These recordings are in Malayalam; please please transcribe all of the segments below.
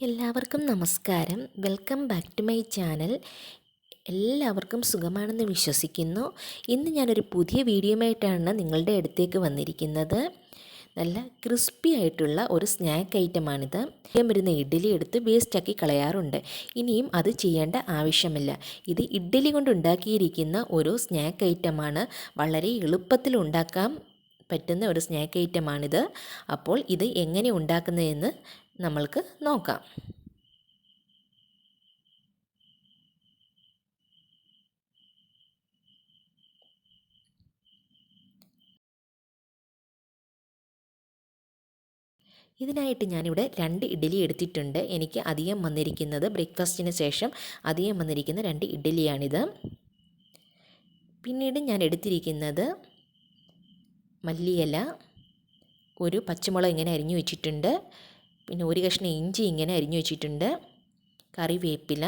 എല്ലാവർക്കും നമസ്കാരം. Welcome back to my channel. എല്ലാവർക്കും സുഖമാണെന്ന് വിശ്വസിക്കുന്നു. ഇന്ന് ഞാനൊരു പുതിയ വീഡിയോയുമായിട്ടാണ് നിങ്ങളുടെ അടുത്തേക്ക് വന്നിരിക്കുന്നത്. നല്ല ക്രിസ്പി ആയിട്ടുള്ള ഒരു സ്നാക്ക് ഐറ്റമാണിത്. ഞാൻ വരുന്ന ഇഡ്ഡലി എടുത്ത് വേസ്റ്റാക്കി കളയാറുണ്ട്. ഇനിയും അത് ചെയ്യേണ്ട ആവശ്യമില്ല. ഇത് ഇഡ്ഡലി കൊണ്ട് ഉണ്ടാക്കിയിരിക്കുന്ന ഒരു സ്നാക്ക് ഐറ്റമാണ്. വളരെ എളുപ്പത്തിൽ ഉണ്ടാക്കാൻ പറ്റുന്ന ഒരു സ്നാക്ക് ഐറ്റമാണിത്. അപ്പോൾ ഇത് എങ്ങനെ ഉണ്ടാക്കുന്നതെന്ന് നമ്മൾക്ക് നോക്കാം. ഇതിനായിട്ട് ഞാനിവിടെ രണ്ട് ഇഡ്ഡലി എടുത്തിട്ടുണ്ട്. എനിക്ക് അധികം വന്നിരിക്കുന്നത് ബ്രേക്ക്ഫാസ്റ്റിന് ശേഷം അധികം വന്നിരിക്കുന്ന രണ്ട് ഇഡ്ഡലിയാണിത്. പിന്നീട് ഞാൻ എടുത്തിരിക്കുന്നത് മല്ലിയില ഒരു പച്ചമുളക് ഇങ്ങനെ അരിഞ്ഞു വെച്ചിട്ടുണ്ട്. പിന്നെ ഒരു കഷ്ണം ഇഞ്ചി ഇങ്ങനെ അരിഞ്ഞു വെച്ചിട്ടുണ്ട്. കറിവേപ്പില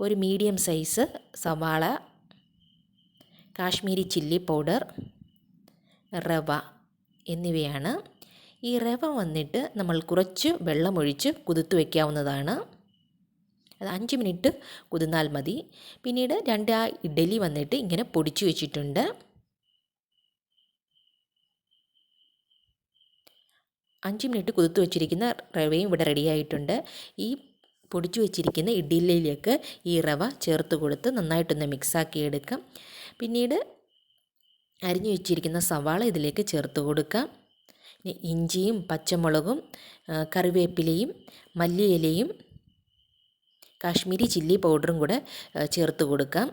ഒരു മീഡിയം സൈസ് സവാള കാശ്മീരി ചില്ലി പൗഡർ റവ എന്നിവയാണ്. ഈ റവ വന്നിട്ട് നമ്മൾ കുറച്ച് വെള്ളമൊഴിച്ച് കുതിർത്ത് വയ്ക്കാവുന്നതാണ് അത് അഞ്ച് മിനിറ്റ് കുതിർന്നാൽ മതി. പിന്നീട് രണ്ട് ആ ഇഡലി വന്നിട്ട് ഇങ്ങനെ പൊടിച്ചു വെച്ചിട്ടുണ്ട്. അഞ്ച് മിനിറ്റ് കുതിർത്ത് വെച്ചിരിക്കുന്ന റവയും ഇവിടെ റെഡിയായിട്ടുണ്ട് ഈ പൊടിച്ചു വെച്ചിരിക്കുന്ന ഇഡ്ഡലിയിലേക്ക് ഈ റവ ചേർത്ത് കൊടുത്ത് നന്നായിട്ടൊന്ന് മിക്സാക്കി എടുക്കാം. പിന്നീട് അരിഞ്ഞു വെച്ചിരിക്കുന്ന സവാള ഇതിലേക്ക് ചേർത്ത് കൊടുക്കാം. ഇഞ്ചിയും പച്ചമുളകും കറിവേപ്പിലയും മല്ലിയിലയും കാശ്മീരി ചില്ലി പൗഡറും കൂടെ ചേർത്ത് കൊടുക്കാം.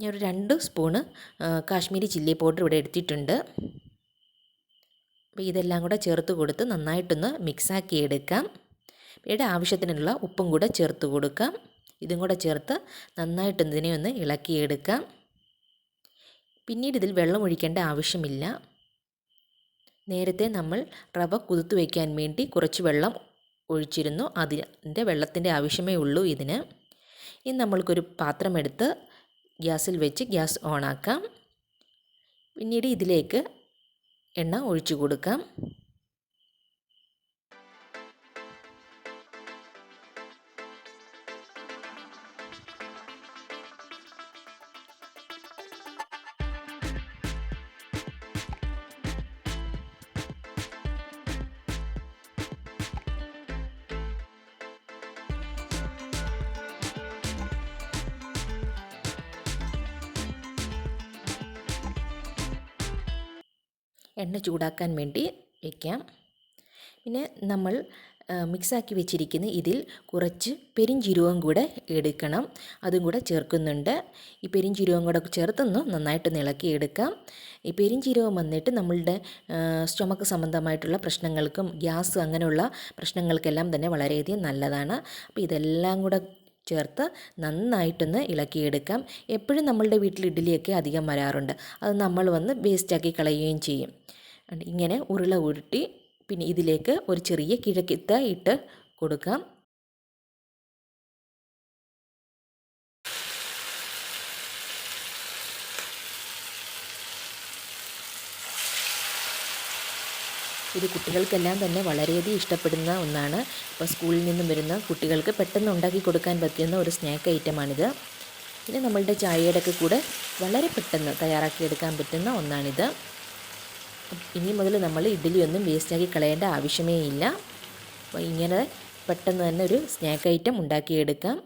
ഞാൻ ഒരു രണ്ട് സ്പൂണ് കാശ്മീരി ചില്ലി പൗഡർ ഇവിടെ എടുത്തിട്ടുണ്ട്. അപ്പോൾ ഇതെല്ലാം കൂടെ ചേർത്ത് കൊടുത്ത് നന്നായിട്ടൊന്ന് മിക്സാക്കി എടുക്കാം. ഇവിടെ ആവശ്യത്തിനുള്ള ഉപ്പും കൂടെ ചേർത്ത് കൊടുക്കാം. ഇതും കൂടെ ചേർത്ത് നന്നായിട്ടൊന്ന് ഒന്ന് ഇളക്കിയെടുക്കാം. പിന്നീട് ഇതിൽ വെള്ളം ഒഴിക്കേണ്ട ആവശ്യമില്ല. നേരത്തെ നമ്മൾ റവ കുതിർത്ത് വയ്ക്കാൻ വേണ്ടി കുറച്ച് വെള്ളം ഒഴിച്ചിരുന്നു. അതിന്റെ വെള്ളത്തിന്റെ ആവശ്യമേ ഉള്ളൂ ഇതിന്. ഇനി നമ്മൾക്കൊരു പാത്രം എടുത്ത് ഗ്യാസിൽ വെച്ച് ഗ്യാസ് ഓണാക്കാം. പിന്നീട് ഇതിലേക്ക് എണ്ണ ഒഴിച്ചു കൊടുക്കാം. എണ്ണ ചൂടാക്കാൻ വേണ്ടി വയ്ക്കാം പിന്നെ നമ്മൾ മിക്സാക്കി വെച്ചിരിക്കുന്ന ഇതിൽ കുറച്ച് പെരിഞ്ചീരകവും കൂടെ എടുക്കണം. അതും കൂടെ ചേർക്കുന്നുണ്ട്. ഈ പെരിഞ്ചീരകവും കൂടെ ചേർത്തൊന്ന് നന്നായിട്ട് ഇളക്കി എടുക്കാം. ഈ പെരിഞ്ചീരകം വന്നിട്ട് നമ്മളുടെ സ്റ്റൊമക്ക് സംബന്ധമായിട്ടുള്ള പ്രശ്നങ്ങൾക്കും ഗ്യാസ് അങ്ങനെയുള്ള പ്രശ്നങ്ങൾക്കെല്ലാം തന്നെ വളരെയധികം നല്ലതാണ്. അപ്പോൾ ഇതെല്ലാം കൂടെ ചേർത്ത് നന്നായിട്ടൊന്ന് ഇളക്കിയെടുക്കാം. എപ്പോഴും നമ്മളുടെ വീട്ടിൽ ഇഡ്ഡലിയൊക്കെ അധികം വരാറുണ്ട്. അത് നമ്മൾ വന്ന് വേസ്റ്റാക്കി കളയുകയും ചെയ്യും. ഇങ്ങനെ ഉരുള ഉരുട്ടി പിന്നെ ഇതിലേക്ക് ഒരു ചെറിയ കിഴക്കിത്ത ഇട്ട് കൊടുക്കാം. ഇത് കുട്ടികൾക്കെല്ലാം തന്നെ വളരെയധികം ഇഷ്ടപ്പെടുന്ന ഒന്നാണ്. ഇപ്പോൾ സ്കൂളിൽ നിന്നും വരുന്ന കുട്ടികൾക്ക് പെട്ടെന്ന് ഉണ്ടാക്കി കൊടുക്കാൻ പറ്റുന്ന ഒരു സ്നാക്ക് ഐറ്റമാണിത്. പിന്നെ നമ്മളുടെ ചായയുടെ ഒക്കെ കൂടെ വളരെ പെട്ടെന്ന് തയ്യാറാക്കിയെടുക്കാൻ പറ്റുന്ന ഒന്നാണിത്. ഇനി മുതൽ നമ്മൾ ഇഡ്ഡലി ഒന്നും വേസ്റ്റാക്കി കളയേണ്ട ആവശ്യമേ ഇല്ല. അപ്പോൾ ഇങ്ങനെ പെട്ടെന്ന് തന്നെ ഒരു സ്നാക്ക് ഐറ്റം ഉണ്ടാക്കിയെടുക്കാം.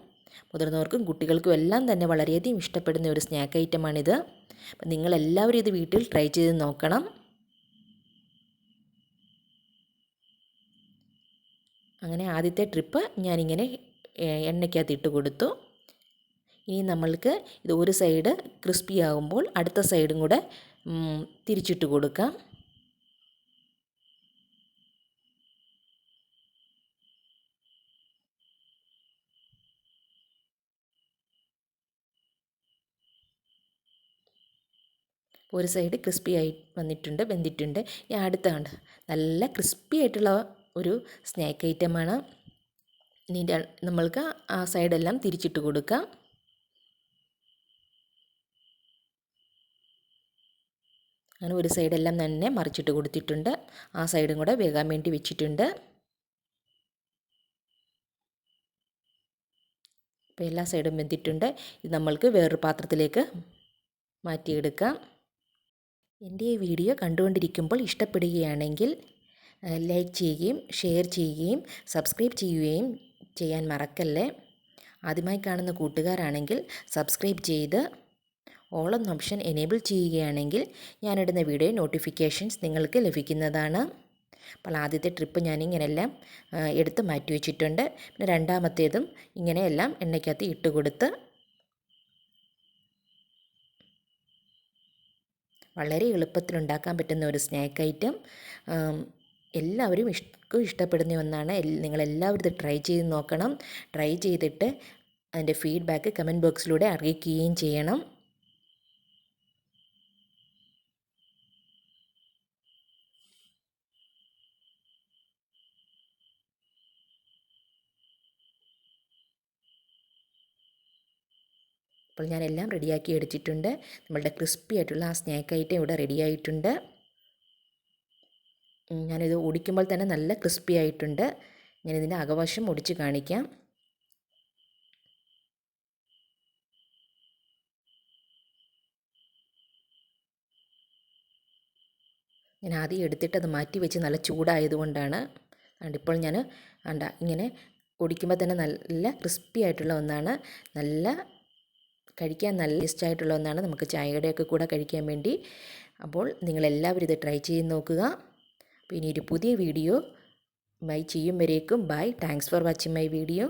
മുതിർന്നവർക്കും കുട്ടികൾക്കും എല്ലാം തന്നെ വളരെയധികം ഇഷ്ടപ്പെടുന്ന ഒരു സ്നാക്ക് ഐറ്റമാണിത്. അപ്പം നിങ്ങളെല്ലാവരും ഇത് വീട്ടിൽ ട്രൈ ചെയ്ത് നോക്കണം. അങ്ങനെ ആദ്യത്തെ ട്രിപ്പ് ഞാനിങ്ങനെ എണ്ണയ്ക്കകത്ത് ഇട്ട് കൊടുത്തു. ഇനി നമ്മൾക്ക് ഇത് ഒരു സൈഡ് ക്രിസ്പി ആകുമ്പോൾ അടുത്ത സൈഡും കൂടെ തിരിച്ചിട്ട് കൊടുക്കാം. ഒരു സൈഡ് ക്രിസ്പി ആയി വന്നിട്ടുണ്ട് വെന്തിട്ടുണ്ട്. ഞാൻ അടുത്ത നല്ല ക്രിസ്പി ആയിട്ടുള്ള ഒരു സ്നാക്ക് ഐറ്റമാണ് ഇനി നമ്മൾക്ക് ആ സൈഡെല്ലാം തിരിച്ചിട്ട് കൊടുക്കാം. അങ്ങനെ ഒരു സൈഡെല്ലാം തന്നെ മറിച്ചിട്ട് കൊടുത്തിട്ടുണ്ട്. ആ സൈഡും കൂടെ വേകാൻ വേണ്ടി വെച്ചിട്ടുണ്ട്. അപ്പോൾ എല്ലാ സൈഡും വെന്തിട്ടുണ്ട്. ഇത് നമ്മൾക്ക് വേറൊരു പാത്രത്തിലേക്ക് മാറ്റിയെടുക്കാം. എന്റെ ഈ വീഡിയോ കണ്ടുകൊണ്ടിരിക്കുമ്പോൾ ഇഷ്ടപ്പെടുകയാണെങ്കിൽ ലൈക്ക് ചെയ്യുകയും ഷെയർ ചെയ്യുകയും സബ്സ്ക്രൈബ് ചെയ്യുകയും ചെയ്യാൻ മറക്കല്ലേ? ആദ്യമായി കാണുന്ന കൂട്ടുകാരാണെങ്കിൽ സബ്സ്ക്രൈബ് ചെയ്ത് ഓൾ എന്ന ഓപ്ഷൻ എനേബിൾ ചെയ്യുകയാണെങ്കിൽ ഞാനിടുന്ന വീഡിയോ നോട്ടിഫിക്കേഷൻസ് നിങ്ങൾക്ക് ലഭിക്കുന്നതാണ്. അപ്പോൾ ആദ്യത്തെ ട്രിപ്പ് ഞാനിങ്ങനെല്ലാം എടുത്ത് മാറ്റി വെച്ചിട്ടുണ്ട്. പിന്നെ രണ്ടാമത്തേതും ഇങ്ങനെയെല്ലാം എണ്ണയ്ക്കകത്ത് ഇട്ട് കൊടുത്ത് വളരെ എളുപ്പത്തിൽ ഉണ്ടാക്കാൻ പറ്റുന്ന ഒരു സ്നാക്ക് ഐറ്റം എല്ലാവരും ഇഷ്ടം ഇഷ്ടപ്പെടുന്ന ഒന്നാണ്. നിങ്ങളെല്ലാവരും ഇത് ട്രൈ ചെയ്ത് നോക്കണം. ട്രൈ ചെയ്തിട്ട് അതിന്റെ ഫീഡ്ബാക്ക് കമന്റ് ബോക്സിലൂടെ അറിയിക്കുകയും ചെയ്യണം. അപ്പോൾ ഞാൻ എല്ലാം റെഡിയാക്കി എടുത്തിട്ടുണ്ട്. നമ്മളുടെ ക്രിസ്പി ആയിട്ടുള്ള ആ സ്നാക്ക് ഐറ്റം ഇവിടെ റെഡി ആയിട്ടുണ്ട്. ഉം, ഞാനിത് ഒടിക്കുമ്പോൾ തന്നെ നല്ല ക്രിസ്പി ആയിട്ടുണ്ട്. ഞാനിതിന്റെ അകവശം ഒടിച്ച് കാണിക്കാം. ഞാൻ ആദ്യം എടുത്തിട്ട് അത് മാറ്റി വെച്ച് നല്ല ചൂടായതുകൊണ്ടാണ് ഇപ്പോൾ ഞാൻ വേണ്ട ഇങ്ങനെ ഒടിക്കുമ്പോൾ തന്നെ നല്ല ക്രിസ്പി ആയിട്ടുള്ള ഒന്നാണ്. നല്ല കഴിക്കാൻ നല്ല ടേസ്റ്റ് ആയിട്ടുള്ള ഒന്നാണ്. നമുക്ക് ചായയുടെയൊക്കെ കൂടെ കഴിക്കാൻ വേണ്ടി. അപ്പോൾ നിങ്ങളെല്ലാവരും ഇത് ട്രൈ ചെയ്ത് നോക്കുക. ഇനി ഒരു പുതിയ വീഡിയോ. മൈ ചെയ്യും വരേക്കും bye. Thanks for watching my video